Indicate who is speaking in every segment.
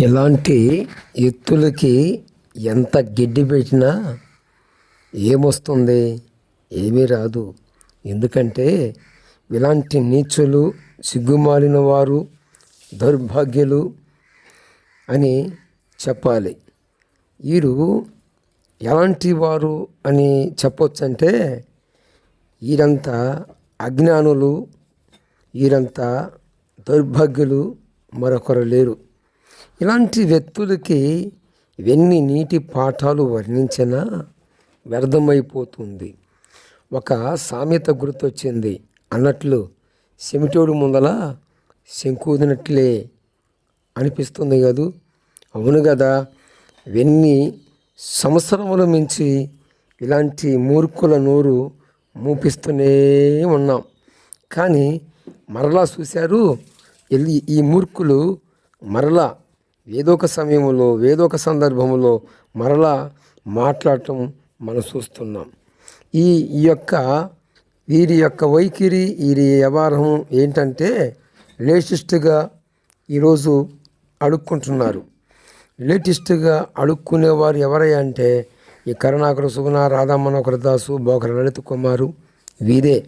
Speaker 1: ఇలాంటి ఎత్తులకి ఎంత గడ్డి పెట్టినా ఏమొస్తుంది? ఏమీ రాదు. ఎందుకంటే ఇలాంటి నీచులు సిగ్గుమాలిన వారు దౌర్భాగ్యులు అని చెప్పాలి. వీరు ఎలాంటి వారు అని చెప్పొచ్చంటే వీరంతా అజ్ఞానులు వీరంతా దౌర్భాగ్యులు మరొకరు లేరు. ఇలాంటి వ్యక్తులకి ఎన్ని నీటి పాఠాలు వర్ణించినా వ్యర్థమైపోతుంది. ఒక సామెత గుర్తొచ్చింది. అన్నట్లు సెమిటోడు ముందల శంకూదినట్లే అనిపిస్తుంది కదూ? అవును కదా ఎన్ని సంవత్సరములు మించి ఇలాంటి మూర్ఖుల నోరు మూపిస్తూనే ఉన్నాం. కానీ మరలా చూశారు ఈ మూర్ఖులు మరలా ఏదో ఒక సమయంలో ఏదో ఒక సందర్భంలో మరలా మాట్లాడటం మనం చూస్తున్నాం. ఈ ఈ యొక్క వీరి యొక్క వైఖరి వీరి వ్యవహారం ఏంటంటే లేటెస్ట్గా ఈరోజు అడుక్కుంటున్నారు. లేటెస్ట్గా అడుక్కునేవారు ఎవరై అంటే ఈ కరుణాకర సుగుణ రాధామనోకర దాసు బోకర లలిత కుమారు వీరే.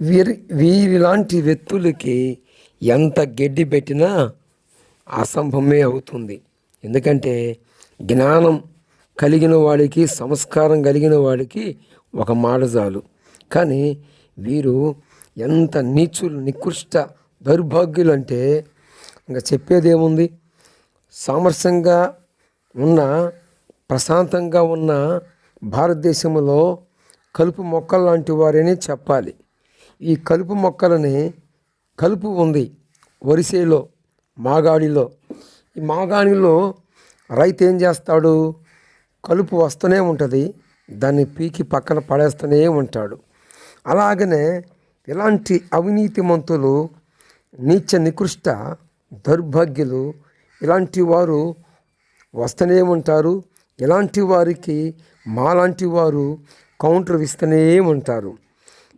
Speaker 1: వీరి వీరిలాంటి వ్యక్తులకి ఎంత గడ్డి పెట్టినా అసంభవమే అవుతుంది. ఎందుకంటే జ్ఞానం కలిగిన వాడికి సంస్కారం కలిగిన వాడికి ఒక మాట చాలు. కానీ వీరు ఎంత నీచులు నికృష్ట దౌర్భాగ్యులు అంటే ఇంకా చెప్పేదేముంది? సామరస్యంగా ఉన్న ప్రశాంతంగా ఉన్న భారతదేశంలో కలుపు మొక్కలు లాంటి వారని చెప్పాలి. ఈ కలుపు మొక్కలని కలుపు ఉంది వరిసేలో మాగాడిలో. ఈ మాగాడిలో రైతు ఏం చేస్తాడు? కలుపు వస్తూనే ఉంటుంది. దాన్ని పీకి పక్కన పడేస్తూనే ఉంటాడు. అలాగనే ఇలాంటి అవినీతిమంతులు నీచ నికృష్ట దౌర్భాగ్యులు ఇలాంటి వారు వస్తూనే ఉంటారు. ఇలాంటి వారికి మాలాంటి వారు కౌంటర్ ఇస్తూనే ఉంటారు.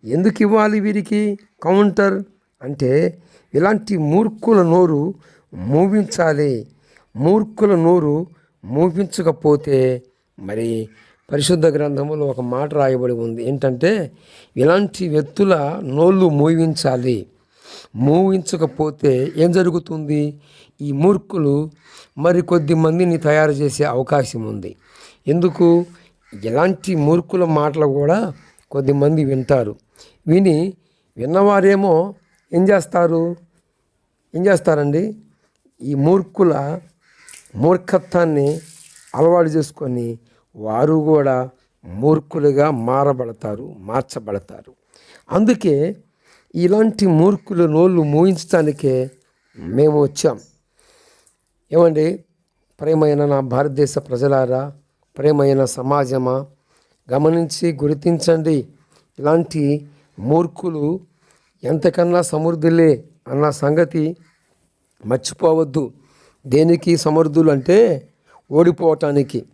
Speaker 1: ఎందుకు ఇవ్వాలి వీరికి కౌంటర్? అంటే ఇలాంటి మూర్ఖుల నోరు మూవించాలి. మూర్ఖుల నోరు మూపించకపోతే మరి పరిశుద్ధ గ్రంథంలో ఒక మాట రాయబడి ఉంది. ఏంటంటే ఇలాంటి వ్యక్తుల నోళ్ళు మూవించాలి. మూవించకపోతే ఏం జరుగుతుంది? ఈ మూర్ఖులు మరి కొద్ది మందిని తయారు చేసే అవకాశం ఉంది. ఎందుకు? ఇలాంటి మూర్ఖుల మాటలు కూడా కొద్దిమంది వింటారు. విని విన్నవారేమో ఏం చేస్తారు? ఏం చేస్తారండి? ఈ మూర్ఖుల మూర్ఖత్వాన్ని అలవాటు చేసుకొని వారు కూడా మూర్ఖులుగా మారబడతారు మార్చబడతారు. అందుకే ఇలాంటి మూర్ఖుల నోళ్ళు మూయించడానికే మేము వచ్చాం. ఏమండి? ప్రేమైన నా భారతదేశ ప్రజలారా ప్రేమైన సమాజమా గమనించి గుర్తించండి. ఇలాంటి మూర్ఖులు ఎంతకన్నా సమృద్ధులే అన్న సంగతి మర్చిపోవద్దు. దేనికి సమర్థులు అంటే ఓడిపోవటానికి.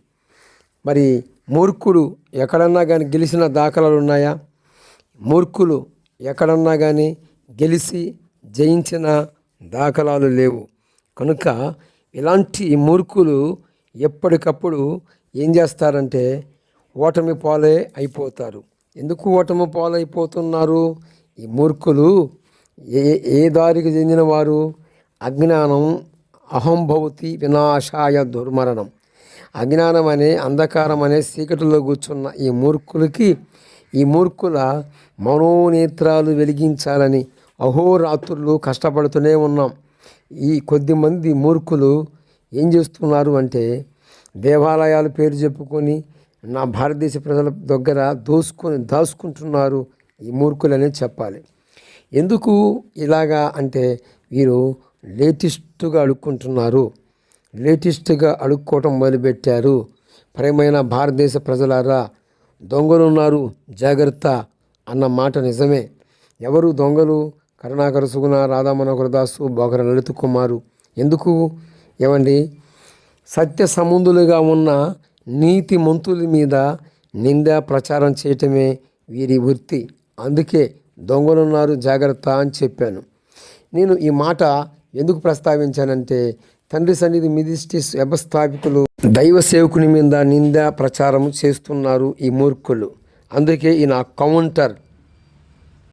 Speaker 1: మరి మూర్ఖుడు ఎక్కడన్నా కానీ గెలిచిన దాఖలాలు ఉన్నాయా మూర్ఖులు ఎక్కడన్నా కానీ గెలిచి జయించిన దాఖలాలు లేవు. కనుక ఇలాంటి మూర్ఖులు ఎప్పటికప్పుడు ఏం చేస్తారంటే ఓటమి పాలే అయిపోతారు. ఎందుకు ఓటమి పాలైపోతున్నారు? ఈ మూర్ఖులు ఏ ఏ దారికి చెందిన వారు అజ్ఞానం అహంభవతి వినాశాయ దుర్మరణం. అజ్ఞానం అనే అంధకారం అనే చీకటిలో కూర్చున్న ఈ మూర్ఖులకి ఈ మూర్ఖుల మనోనేత్రాలు వెలిగించాలని అహోరాత్రులు కష్టపడుతూనే ఉన్నాం. ఈ కొద్దిమంది మూర్ఖులు ఏం చేస్తున్నారు అంటే దేవాలయాల పేరు చెప్పుకొని నా భారతదేశ ప్రజల దగ్గర దోసుకొని దాచుకుంటున్నారు. ఈ మూర్ఖులనే చెప్పాలి. ఎందుకు ఇలాగా అంటే వీరు లేటెస్ట్గా అడుక్కుంటున్నారు. లేటెస్ట్గా అడుక్కోవటం మొదలుపెట్టారు. ప్రేమైన భారతదేశ ప్రజలారా దొంగలు ఉన్నారు జాగ్రత్త అన్న మాట నిజమే. ఎవరు దొంగలు? కరుణాకర సుగుణ రాధామనోహర దాసు బోకర లలిత కుమారు. ఎందుకు? ఏమండి? సత్య సముందులుగా ఉన్న నీతి మంతుల మీద నింద ప్రచారం చేయటమే వీరి వృత్తి. అందుకే దొంగలున్నారు జాగ్రత్త అని చెప్పాను. నేను ఈ మాట ఎందుకు ప్రస్తావించానంటే తండ్రి సన్నిధి మిదిస్టిస్ వ్యవస్థాపికులు దైవ సేవకుని మీద నింద ప్రచారం చేస్తున్నారు ఈ మూర్ఖులు. అందుకే ఈయన కౌంటర్